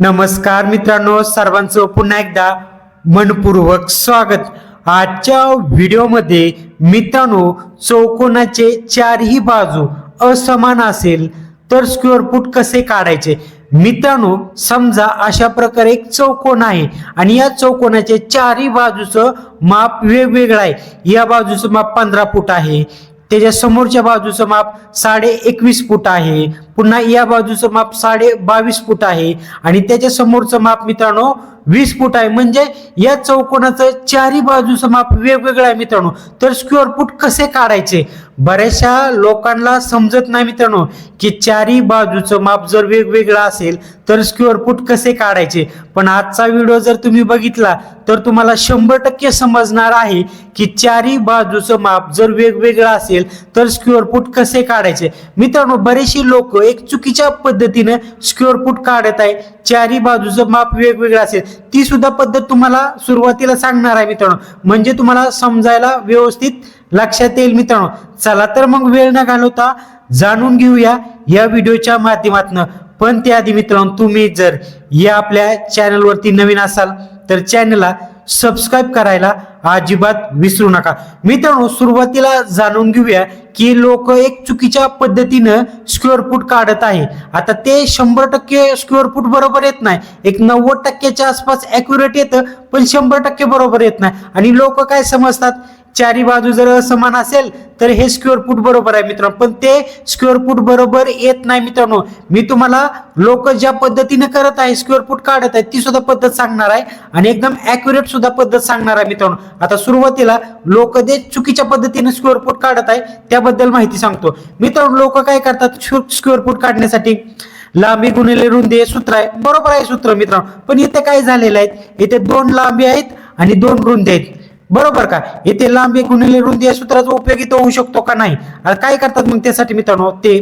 नमस्कार मित्रांनो सर्वांचं पुन्हा एकदा मनपूर्वक स्वागत. आजच्या व्हिडिओमध्ये मित्रांनो चौकोनाचे चारही बाजू असमान असेल तर स्क्वेअर फूट कसे काढायचे? मित्रांनो समजा अशा प्रकारे एक चौकोन आहे आणि या चौकोनाचे चारही बाजूचं माप वेगवेगळं आहे. या बाजूचं माप पंधरा फूट आहे. त्याच्या समोरच्या बाजूचं माप साडे एकवीस फूट आहे. पुन्हा या बाजूचं माप साडे बावीस फूट आहे. आणि त्याच्या समोरचं माप मित्रांनो वीस फूट आहे. म्हणजे या चौकोनाचं चारही बाजूचं माप वेगवेगळं आहे मित्रांनो. तर स्क्वेअर फूट कसे काढायचे? बऱ्याचशा लोकांना समजत नाही मित्रांनो की चारही बाजूचं माप जर वेगवेगळं असेल तर स्क्वेअर फूट कसे काढायचे? पण आजचा व्हिडिओ जर तुम्ही बघितला तर तुम्हाला शंभर टक्के समजणार आहे की चारही बाजूचं माप जर वेगवेगळं असेल तर स्क्वेअर फूट कसे काढायचे? मित्रांनो बरेचशी लोक एक चुकीच्या पद्धतीनं स्क्वेअर फूट काढत आहे. चारही बाजूचं माप वेगवेगळं असेल. ती सुद्धा पद्धत तुम्हाला सुरुवातीला सांगणार आहे मित्रांनो. म्हणजे तुम्हाला समजायला व्यवस्थित लक्षात येईल मित्रांनो. चला तर मग वेळ न घालवता जाणून घेऊया या व्हिडिओच्या माध्यमातून. पण त्याआधी मित्रांनो तुम्ही जर या आपल्या चॅनलवरती नवीन असाल तर चॅनलला सबस्क्राईब करायला अजिबात विसरू नका. मित्रांनो सुरुवातीला जाणून घेऊया की लोक एक चुकीच्या पद्धतीनं स्क्वेअर फूट काढत आहे. आता ते शंभर टक्के स्क्वेअर फूट बरोबर येत नाही. एक नव्वद टक्क्याच्या आसपास अॅक्युरेट येतं पण शंभर टक्के बरोबर येत नाही. आणि लोक काय समजतात? चारी बाजू जर असमान असेल तर हे स्क्वेअर फूट बरोबर आहे मित्रांनो. पण ते स्क्वेअर फूट बरोबर येत नाही मित्रांनो. मी तुम्हाला लोक ज्या पद्धतीने करत आहे स्क्वेअर फूट काढत आहे ती सुद्धा पद्धत सांगणार आहे. आणि एकदम अॅक्युरेट सुद्धा पद्धत सांगणार आहे मित्रांनो. आता सुरुवातीला लोक जे चुकीच्या पद्धतीने स्क्वेअर फूट काढत आहे त्या त्याबद्दल माहिती सांगतो. मित्रांनो लोक काय करतात? स्क्वेअर फूट काढण्यासाठी लांबी गुणिले रुंदी हे सूत्र आहे. बरोबर आहे सूत्र मित्रांनो. पण इथे काय झालेलं आहे? इथे दोन लांबी आहेत आणि दोन रुंदी आहेत. बरोबर का? येथे लांबी गुणिले रुंदी या सूत्राचा उपयोग इथं होऊ शकतो का नाही? आता काय करतात मग त्यासाठी मित्रांनो? ते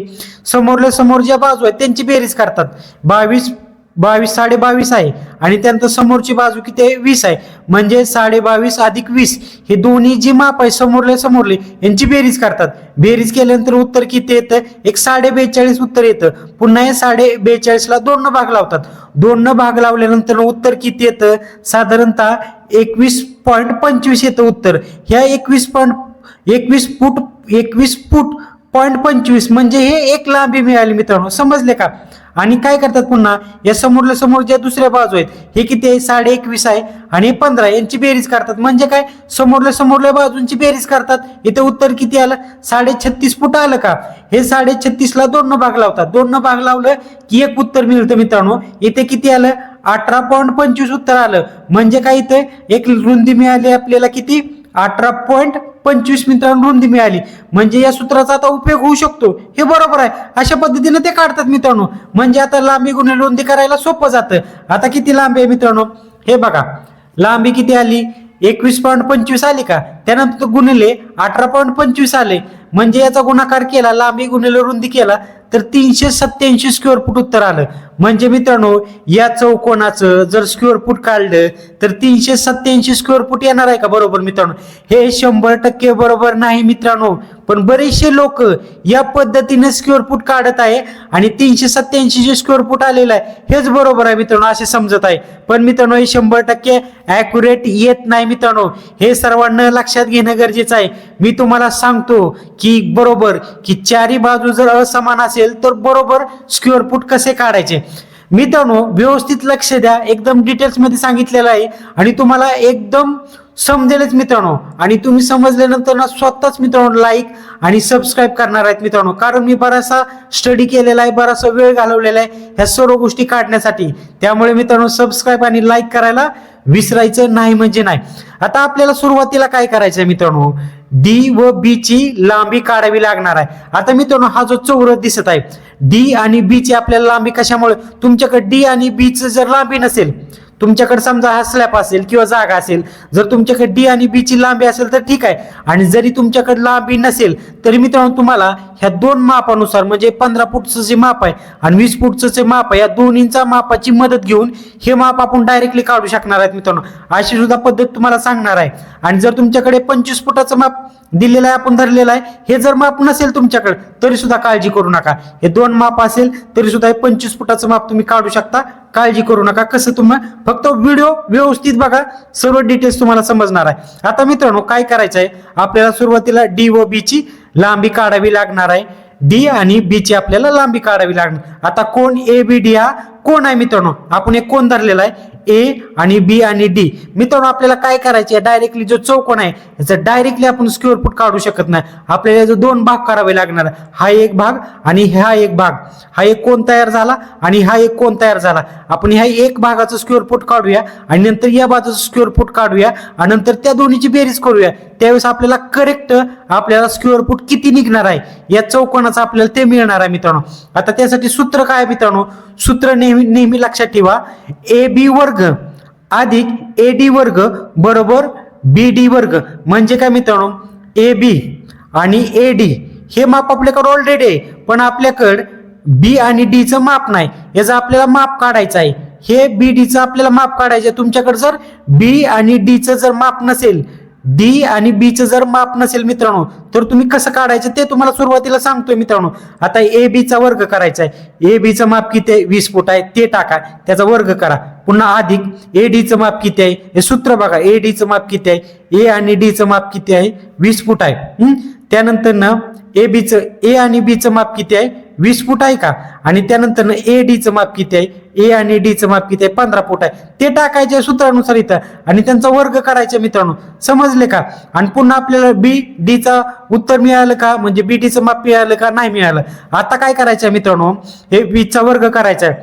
समोरल्या समोर ज्या बाजू आहेत त्यांची बेरीज करतात. बावीस बावीस साडे बावीस आहे. आणि त्यानंतर समोरची बाजू किती आहे? वीस आहे. म्हणजे साडे बावीस अधिक वीस हे दोन्ही जी माप आहे समोरले समोरले यांची बेरीज करतात. बेरीज केल्यानंतर उत्तर किती येतं? एक साडे बेचाळीस उत्तर येतं. पुन्हा हे साडे बेचाळीसला दोन भाग लावतात. दोन भाग लावल्यानंतर उत्तर किती येतं? साधारणतः एकवीस पॉईंट पंचवीस येतं उत्तर. ह्या एकवीस पॉईंट एकवीस फूट एकवीस फूट पॉईंट पंचवीस म्हणजे हे एक लांबी मिळाली मित्रांनो. समजले का? आणि काय करतात पुन्हा? या समोरल्या समोर ज्या दुसऱ्या बाजू आहेत हे किती आहे? साडे एकवीस आहे आणि पंधरा यांची बेरीज करतात. म्हणजे काय? समोरल्या समोरल्या बाजूंची बेरीज करतात. इथे उत्तर किती आलं? साडे छत्तीस फूट आलं का? हे साडे छत्तीसला दोन भाग लावतात. दोन भाग लावलं की एक उत्तर मिळतं मित्रांनो. इथे किती आलं? अठरा पॉईंट पंचवीस उत्तर आलं. म्हणजे काय इथे? एक रुंदी मिळाली आपल्याला किती? अठरा पॉईंट पंचवीस मित्रांनो रुंदी मिळाली. म्हणजे या सूत्राचा आता उपयोग होऊ शकतो. हे बरोबर आहे. अशा पद्धतीने ते काढतात मित्रांनो. म्हणजे आता लांबी गुन्हे रुंदी करायला सोपं जातं. आता किती लांबी आहे मित्रांनो? हे बघा. लांबी किती आली? एकवीस पॉईंट पंचवीस आली का? त्यानंतर गुणिले अठरा पॉईंट पंचवीस आले. म्हणजे याचा गुणाकार केला लांबी गुणिले रुंदी केला. तर तीनशे सत्याऐंशी स्क्वेअर फूट उत्तर आलं. म्हणजे मित्रांनो या चौकोनाचं जर स्क्वेअर फूट काढलं तर तीनशे सत्याऐंशी स्क्वेअर फूट येणार आहे का? बरोबर मित्रांनो. हे शंभर टक्के बरोबर नाही मित्रांनो. पण बरेचसे लोक या पद्धतीने स्क्वेअर फूट काढत आहे आणि तीनशे सत्याऐंशी जे स्क्वेअर फूट आलेलं आहे हेच बरोबर आहे मित्रांनो असे समजत आहे. पण मित्रांनो हे शंभर टक्के ॲक्युरेट येत नाही मित्रांनो. हे सर्वांना लक्षात घेणं गरजेचं आहे. मी तुम्हाला सांगतो की बरोबर की चारी बाजू जर असमान असेल तर बरोबर स्क्वेअर फूट कसे काढायचे? मित्रांनो व्यवस्थित लक्ष द्या. एकदम डिटेल्समध्ये सांगितलेलं आहे. आणि तुम्हाला एकदम समजेलच मित्रांनो. आणि तुम्ही समजल्यानंतर ना स्वतःच मित्रांनो लाईक आणि सबस्क्राईब करणार आहेत मित्रांनो. कारण मी बराचसा स्टडी केलेला आहे बराचसा वेळ घालवलेला आहे ह्या सर्व गोष्टी काढण्यासाठी. त्यामुळे मित्रांनो सबस्क्राईब आणि लाईक करायला विसरायचं नाही म्हणजे नाही. आता आपल्याला सुरुवातीला काय करायचं आहे मित्रांनो? डी व बी ची लांबी काढावी लागणार आहे. आता मित्रांनो हा जो चौरस दिसत आहे डी आणि बी ची आपल्याला लांबी कशामुळे? तुमच्याकडे डी आणि बी च जर लांबी नसेल तुमच्याकडे समजा हा स्लॅब असेल किंवा जागा असेल जर तुमच्याकडे डी आणि बी ची लांबी असेल तर ठीक आहे. आणि जरी तुमच्याकडे लांबी नसेल तरी मित्रांनो तुम्हाला ह्या दोन मापानुसार म्हणजे पंधरा फूटचं जे माप आहे आणि वीस फूटचं जे माप आहे या दोन्हींचा मापाची मदत घेऊन हे माप आपण डायरेक्टली काढू शकणार आहेत मित्रांनो. अशी सुद्धा पद्धत तुम्हाला सांगणार आहे. आणि जर तुमच्याकडे पंचवीस फुटाचं माप दिलेलं आहे आपण धरलेलं आहे हे जर माप नसेल तुमच्याकडे तरी सुद्धा काळजी करू नका. हे दोन माप असेल तरी सुद्धा हे पंचवीस फुटाचं माप तुम्ही काढू शकता. काळजी करू नका. कसं तुम्ही फक्त व्हिडिओ व्यवस्थित बघा. सर्व डिटेल्स तुम्हाला समजणार आहे. आता मित्रांनो काय करायचं आहे आपल्याला सुरुवातीला डी व बी ची लांबी काढावी लागणार आहे. डी आणि बी ची आपल्याला लांबी काढावी लागणार. आता कोण ए बी डी हा? कोण आहे मित्रांनो? आपण एक कोण धरलेला आहे? ए आणि बी आणि डी. मित्रांनो आपल्याला काय करायचे डायरेक्टली जो चौकोन आहे याचा डायरेक्टली आपण स्क्वेअर फूट काढू शकत नाही. आपल्याला जो दोन भाग करावे लागणार हा एक भाग आणि हा एक भाग. हा एक कोण तयार झाला आणि हा एक कोण तयार झाला. आपण ह्या एक भागाचं स्क्वेअर फूट काढूया आणि नंतर या बाजूचं स्क्वेअर फूट काढूया आणि नंतर त्या दोन्हीची बेरीज करूया. त्यावेळेस आपल्याला करेक्ट आपल्याला स्क्वेअर फूट किती निघणार आहे? या चौकोनाचं आपल्याला ते मिळणार आहे मित्रांनो. आता त्यासाठी सूत्र काय मित्रांनो? सूत्र नेहमी नेहमी लक्षात ठेवा. ए बी वर्ग अधिक ए डी वर्ग बरोबर बी डी वर्ग. म्हणजे काय मित्रांनो? ए बी आणि ए डी हे माप आपल्याकडे ऑलरेडी आहे पण आपल्याकडं बी आणि डीचं माप नाही. याचं आपल्याला माप काढायचं आहे. हे बी डीचं आपल्याला माप काढायचं आहे. तुमच्याकडे जर बी आणि डीचं जर माप नसेल डी आणि बीचं जर माप नसेल मित्रांनो तर तुम्ही कसं काढायचं ते तुम्हाला सुरुवातीला सांगतोय मित्रांनो. आता ए बीचा वर्ग करायचा आहे ए बीचं माप किती आहे? वीस फूट आहे. ते टाका. त्याचा वर्ग करा. पुन्हा अधिक. ए डीचं माप किती आहे? हे सूत्र बघा. ए डीचं माप किती आहे? ए आणि डीचं माप किती आहे? वीस फूट आहे. त्यानंतर ना ए बीचं ए आणि बीचं माप किती आहे? वीस फूट आहे का? आणि त्यानंतर ए डीचं माप किती आहे? ए आणि डीचं माप किती आहे? पंधरा फूट आहे. ते टाकायचे सूत्रानुसार इथं. आणि त्यांचा वर्ग करायचा मित्रांनो. समजले का? आणि पुन्हा आपल्याला बी डीचं उत्तर मिळालं का? म्हणजे बी डीचं माप मिळालं का? नाही मिळालं. आता काय करायचं आहे मित्रांनो? हे वीसचा वर्ग करायचा आहे.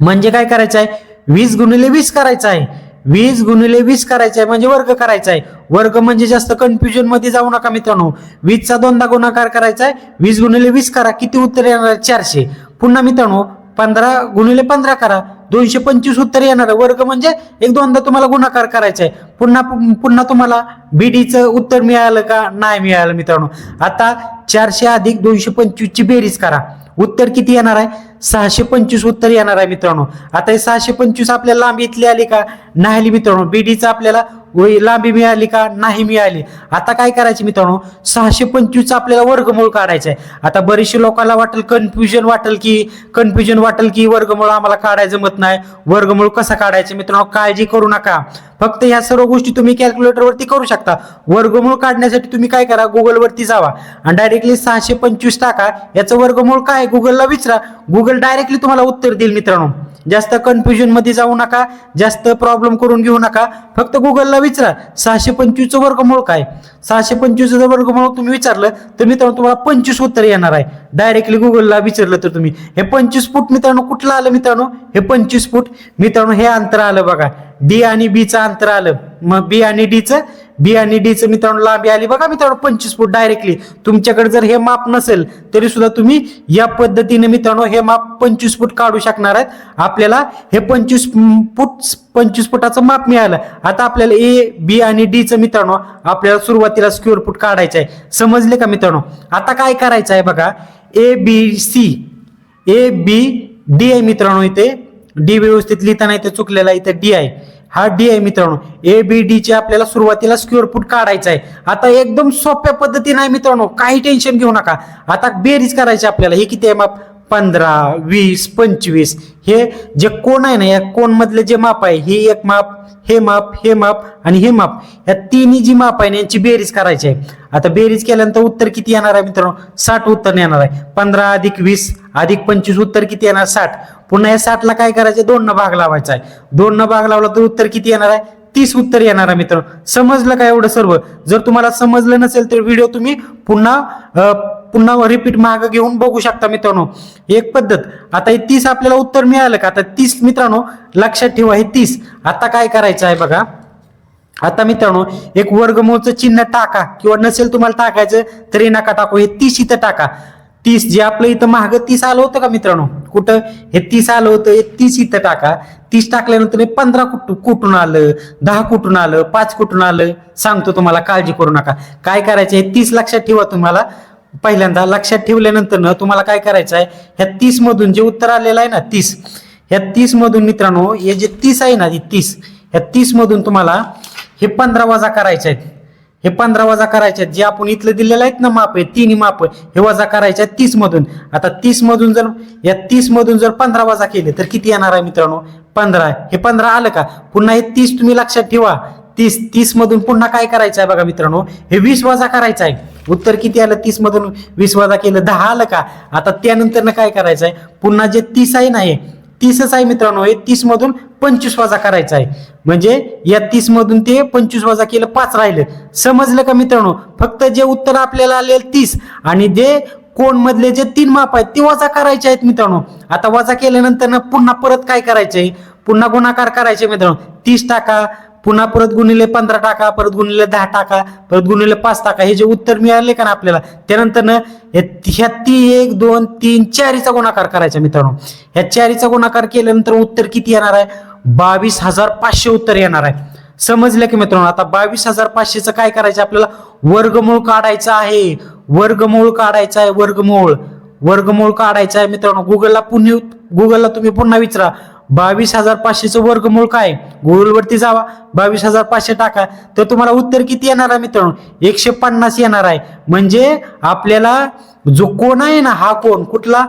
म्हणजे काय करायचं आहे? वीस गुणिले वीस करायचं आहे. वीस गुणिले वीस करायचं आहे म्हणजे वर्ग करायचा आहे वर्ग म्हणजे जास्त कन्फ्युजनमध्ये जाऊ नका मित्रांनो. वीसचा दोनदा गुणाकार करायचा आहे वीस गुणिले वीस करा किती उत्तर येणार? चारशे. पुन्हा मित्रांनो पंधरा गुणिले पंधरा करा दोनशे पंचवीस उत्तर येणार वर्ग म्हणजे एक दोनदा तुम्हाला गुणाकार करायचा आहे पुन्हा पुन्हा तुम्हाला बीडीचं उत्तर मिळालं का? नाही मिळालं मित्रांनो. आता चारशे अधिक दोनशे पंचवीसची बेरीज करा. उत्तर किती येणार आहे? सहाशे पंचवीस उत्तर येणार आहे मित्रांनो. आता हे सहाशे पंचवीस आपल्याला लांबी इथली आली का? नाही आली मित्रांनो. बीडीचा आपल्याला लांबी मिळाली का? नाही मिळाली. आता काय करायची मित्रांनो? सहाशे पंचवीस आपल्याला वर्गमूळ काढायचं आहे. आता बरेचशे लोकांना वाटेल कन्फ्युजन वाटेल की कन्फ्युजन वाटेल की वर्गमूळ आम्हाला काढायचं मत नाही. वर्गमूळ कसा काढायचं मित्रांनो? काळजी करू नका. फक्त ह्या सर्व गोष्टी तुम्ही कॅल्क्युलेटरवरती करू शकता. वर्गमूळ काढण्यासाठी तुम्ही काय करा? गुगलवरती जावा. आणि डायरेक्टली सहाशे पंचवीस टाका. याचं वर्गमूळ काय? गुगलला विचारा. गुगल डायरेक्टली तुम्हाला उत्तर देईल मित्रांनो. जास्त कन्फ्युजनमध्ये जाऊ नका जास्त प्रॉब्लेम करून घेऊ नका. फक्त गुगलला विचारा सहाशे पंचवीसचं वर्गमूळ काय? सहाशे पंचवीसचं वर्गमूळ तुम्ही विचारलं तर मित्रांनो तुम्हाला पंचवीस उत्तर येणार आहे. डायरेक्टली गुगलला विचारलं तर तुम्ही. हे पंचवीस फूट मित्रांनो कुठलं आलं मित्रांनो? हे पंचवीस फूट. मित्रांनो हे अंतर आलं बघा. डी आणि बीचं अंतर आलं. मग बी आणि डीचं बी आणि डीचं मित्रांनो लांबी आली. बघा मित्रांनो पंचवीस फूट डायरेक्टली तुमच्याकडे जर हे माप नसेल तरी सुद्धा तुम्ही या पद्धतीने मित्रांनो हे माप पंचवीस फूट काढू शकणार आहेत. आपल्याला हे पंचवीस फूट पंचवीस फुटाचं माप मिळालं. आता आपल्याला ए बी आणि डीचं मित्रांनो आपल्याला सुरुवातीला स्क्वेअर फूट काढायचं आहे. समजले का मित्रांनो? आता काय करायचं आहे बघा? A B C. A B D आहे मित्रांनो इथे. डी व्यवस्थित लिहिताना इथे चुकलेला इथे डी आहे. हा डी आहे मित्रांनो. ए बी डी चे आपल्याला सुरुवातीला स्क्वेअर फूट काढायचा आहे. आता एकदम सोप्या पद्धतीने आहे मित्रांनो काही टेन्शन घेऊ नका. आता बेरीज करायची आपल्याला. हे किती आहे माप? पंधरा वीस पंचवीस हे जे कोण आहे ना या कोणमधले जे माप आहे हे एक माप हे माप हे माप आणि हे माप या तिन्ही जी माप आहे ना यांची बेरीज करायची आहे. आता बेरीज केल्यानंतर उत्तर किती येणार आहे मित्रांनो? साठ उत्तर येणार आहे. पंधरा अधिक वीस अधिक पंचवीस उत्तर किती येणार? साठ. पुन्हा या साठला काय करायचं? दोन न भाग लावायचा आहे. दोन न भाग लावला तर उत्तर किती येणार आहे? तीस उत्तर येणार आहे मित्रांनो. समजलं का एवढं सर्व? जर तुम्हाला समजलं नसेल तर व्हिडिओ तुम्ही पुन्हा पुन्हा रिपीट माग घेऊन बघू शकता मित्रांनो. एक पद्धत. आता हे तीस आपल्याला उत्तर मिळालं का? आता तीस मित्रांनो लक्षात ठेवा हे तीस. आता काय करायचं आहे बघा. आता मित्रांनो एक वर्गमूळचं चिन्ह टाका. किंवा नसेल तुम्हाला टाकायचं तरी नका टाकू. हे तीस इथं टाका. तीस जे आपलं इथं महाग तीस आलं होतं का मित्रांनो? कुठं? हे तीस आलं होतं हे तीस इथं टाका. तीस टाकल्यानंतर हे पंधरा कुठ कुठून आलं? दहा कुठून आलं? पाच कुठून आलं? सांगतो तुम्हाला काळजी करू नका. काय करायचं? हे तीस लक्षात ठेवा तुम्हाला. पहिल्यांदा लक्षात ठेवल्यानंतर ना तुम्हाला काय करायचं आहे? ह्या तीस मधून जे उत्तर आलेलं आहे ना तीस. ह्या तीस मधून मित्रांनो हे जे तीस आहे ना ही तीस. ह्या तीस मधून तुम्हाला हे पंधरा वजा करायचे आहेत. हे पंधरा वजा करायच्या आहेत जे आपण इथलं दिलेलं आहेत ना माप आहे तिन्ही माप हे वजा करायच्या आहेत तीस मधून. आता तीस मधून जर या तीस मधून जर पंधरा वजा केले तर किती येणार आहे मित्रांनो? पंधरा. हे पंधरा आलं का? पुन्हा हे तीस तुम्ही लक्षात ठेवा. तीस तीस मधून पुन्हा काय करायचं आहे बघा मित्रांनो? हे वीस वजा करायचं आहे. उत्तर किती आलं? तीस मधून वीस वजा केलं दहा आलं का? आता त्यानंतर काय करायचं आहे? पुन्हा जे तीस आहे ना हे तीसच आहे मित्रांनो हे तीस मधून पंचवीस वजा करायचा आहे. म्हणजे या तीस मधून ते पंचवीस वजा केलं पाच राहिलं. समजलं का मित्रांनो? फक्त जे उत्तर आपल्याला आले तीस आणि जे कोण मधले जे तीन माप आहेत ते वजा करायचे आहेत मित्रांनो. आता वजा केल्यानंतर ना पुन्हा परत काय करायचे पुन्हा गुणाकार करायचे मित्रांनो. तीस टाका पुन्हा परत गुणिले पंधरा टाका परत गुणिले दहा टाका परत गुणिले पाच टाका हे जे उत्तर मिळाले का ना आपल्याला त्यानंतर ना ह्या ती एक दोन तीन चारीचा गुणाकार करायचा मित्रांनो. ह्या चारीचा गुणाकार केल्यानंतर उत्तर किती येणार आहे? बावीस हजार पाचशे उत्तर येणार आहे. समजलं की मित्रांनो आता बावीस हजार पाचशेचं काय करायचं आपल्याला? वर्गमूळ काढायचं आहे. वर्गमूळ काढायचं आहे वर्गमूळ. वर्गमूळ काढायचं आहे मित्रांनो. गुगलला पुन्हा गुगलला तुम्ही पुन्हा विचारा. बावीस हजार पाचशेचं वर्गमूळ काय? गुगलवरती जावा. बावीस हजार पाचशे टाका. तर तुम्हाला उत्तर किती येणार आहे मित्रांनो? एकशे पन्नास येणार आहे. म्हणजे आपल्याला जो कोण आहे ना हा कोण कुठला?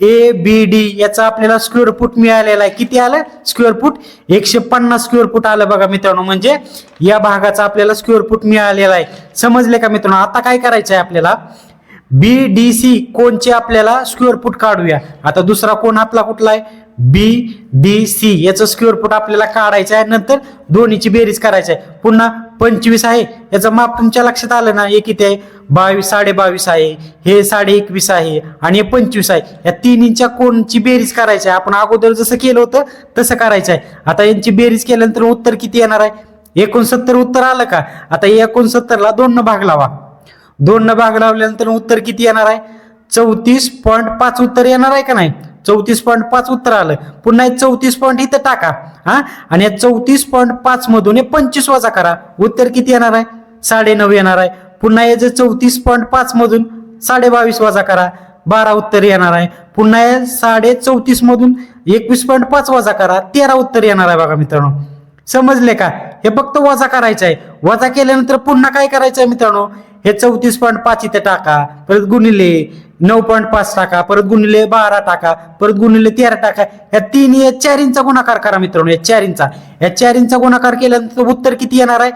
ए बी डी याचा आपल्याला स्क्वेअर फूट मिळालेला आहे. किती आलं? स्क्वेअर फूट एकशे पन्नास स्क्वेअर फूट आलं बघा मित्रांनो. म्हणजे या भागाचा आपल्याला स्क्वेअर फूट मिळालेला आहे. समजले का मित्रांनो? आता काय करायचं आहे आपल्याला? बी डी सी कोणचे आपल्याला स्क्वेअर फूट काढूया? आता दुसरा कोण आपला कुठला आहे? बी डी सी याचं स्क्वेअर फूट आपल्याला काढायचं आहे. नंतर दोन्हीची बेरीज करायची आहे. पुन्हा पंचवीस आहे. याचं माप तुमच्या लक्षात आलं ना? हे किती आहे? बावीस साडे बावीस आहे. हे साडे एकवीस आहे. आणि हे पंचवीस आहे. या तिन्हीच्या कोणची बेरीज करायची आहे? आपण अगोदर जसं केलं होतं तसं करायचं आहे. आता यांची बेरीज केल्यानंतर उत्तर किती येणार आहे? एकोणसत्तर उत्तर आलं का? आता एकोणसत्तरला दोन न भाग लावा. दोन न भाग लावल्यानंतर उत्तर किती येणार आहे? चौतीस पॉईंट पाच उत्तर येणार आहे का नाही? चौतीस पॉईंट पाच उत्तर आलं. पुन्हा एक चौतीस पॉईंट इथं टाका. हा? आणि या चौतीस पॉईंट पाच मधून हे पंचवीस वजा करा. उत्तर किती येणार आहे? साडे नऊ येणार आहे. पुन्हा हे जे चौतीस पॉईंट पाच मधून साडे बावीस वजा करा. बारा उत्तर येणार आहे. पुन्हा हे साडे चौतीस मधून एकवीस पॉईंट पाच वजा करा. तेरा उत्तर येणार आहे बघा मित्रांनो. समजले का? हे फक्त वजा करायचं आहे. वजा केल्यानंतर पुन्हा काय करायचं आहे मित्रांनो? हे चौतीस पॉईंट पाच इथे टाका. परत गुणिले. नऊ पॉईंट पाच टाका परत गुणिले बारा टाका परत गुणिले तेरा टाका. या तीन या चारींचा गुणाकार करा मित्रांनो या चारींचा. या चारींचा गुणाकार केल्यानंतर उत्तर किती येणार आहे?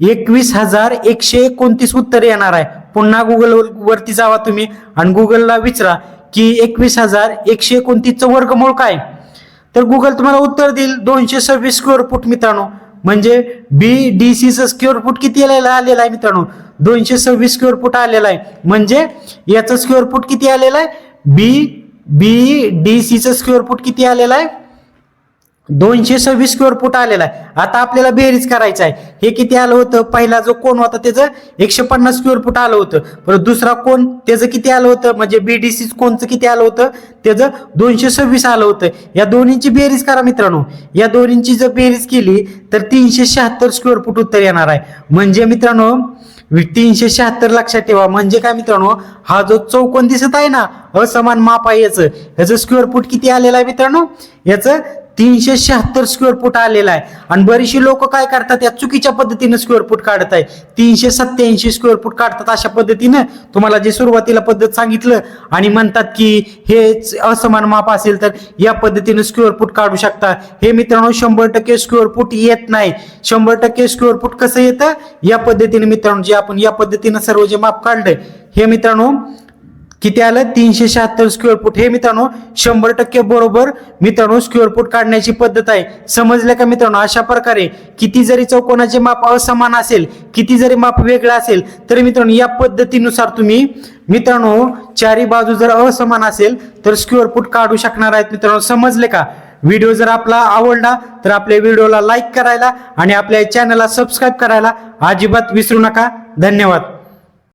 एकवीस हजार एकशे एकोणतीस उत्तर येणार आहे. पुन्हा गुगल वरती जावा तुम्ही आणि गुगलला विचारा की एकवीस हजार एकशे एकोणतीसचं वर्गमूळ काय? तर गुगल तुम्हाला उत्तर देईल दोनशे सव्वीस स्क्वेअर फूट मित्रांनो. म्हणजे बी डी सीचं स्क्वेअर फूट किती आलेलं आहे? मित्रांनो. दोनशे सव्वीस स्क्वेअर फूट आलेला आहे. म्हणजे याचं स्क्वेअर फूट किती आलेला आहे? बी बी डी सीचं स्क्वेअर फूट किती आलेला आहे? दोनशे सव्वीस स्क्वेअर फूट आलेला आहे. आता आपल्याला बेरीज करायचं आहे. हे किती आलं होतं? पहिला जो कोण होता त्याचं एकशे पन्नास स्क्वेअर फूट आलं होतं. पर दुसरा कोण? त्याचं किती आलं होतं? म्हणजे बीडीसी कोणचं किती आलं होतं? त्याचं दोनशे सव्वीस आलं होतं. या दोन्हीची बेरीज करा मित्रांनो. या दोन्हीची जर बेरीज केली तर तीनशे शहात्तर स्क्वेअर फूट उत्तर येणार आहे. म्हणजे मित्रांनो तीनशे शहात्तर लक्षात ठेवा. म्हणजे काय मित्रांनो? हा जो चौकोन दिसत आहे ना असमान माप आहे याचं. याचं स्क्वेअर फूट किती आलेला आहे मित्रांनो? याचं तीनशे शहात्तर स्क्वेअर फूट आलेला आहे. आणि बरीचशी लोक काय करतात या चुकीच्या पद्धतीनं स्क्वेअर फूट काढत आहे तीनशे सत्याऐंशी स्क्वेअर फूट काढतात अशा पद्धतीनं. तुम्हाला जे सुरुवातीला पद्धत सांगितलं आणि म्हणतात की हे असमान माप असेल तर या पद्धतीनं स्क्वेअर फूट काढू शकता. हे मित्रांनो शंभर टक्के स्क्वेअर फूट येत नाही. शंभर टक्के स्क्वेअर फूट कसं येतं? या पद्धतीने मित्रांनो जे आपण या पद्धतीनं सर्व जे माप काढलंय. हे मित्रांनो किती आलं तीनशे शहात्तर स्क्वेअर फूट हे मित्रांनो शंभर टक्के बरोबर मित्रांनो स्क्वेअर फूट काढण्याची पद्धत आहे. समजलं का मित्रांनो? अशा प्रकारे किती जरी चौकोनाचे माप असमान असेल किती जरी माप वेगळं असेल तरी मित्रांनो या पद्धतीनुसार तुम्ही मित्रांनो चारी बाजू जर असमान असेल तर स्क्वेअर फूट काढू शकणार आहेत मित्रांनो. समजले का? व्हिडिओ जर आपला आवडला तर आपल्या व्हिडिओला लाईक करायला आणि आपल्या चॅनलला सबस्क्राईब करायला अजिबात विसरू नका. धन्यवाद.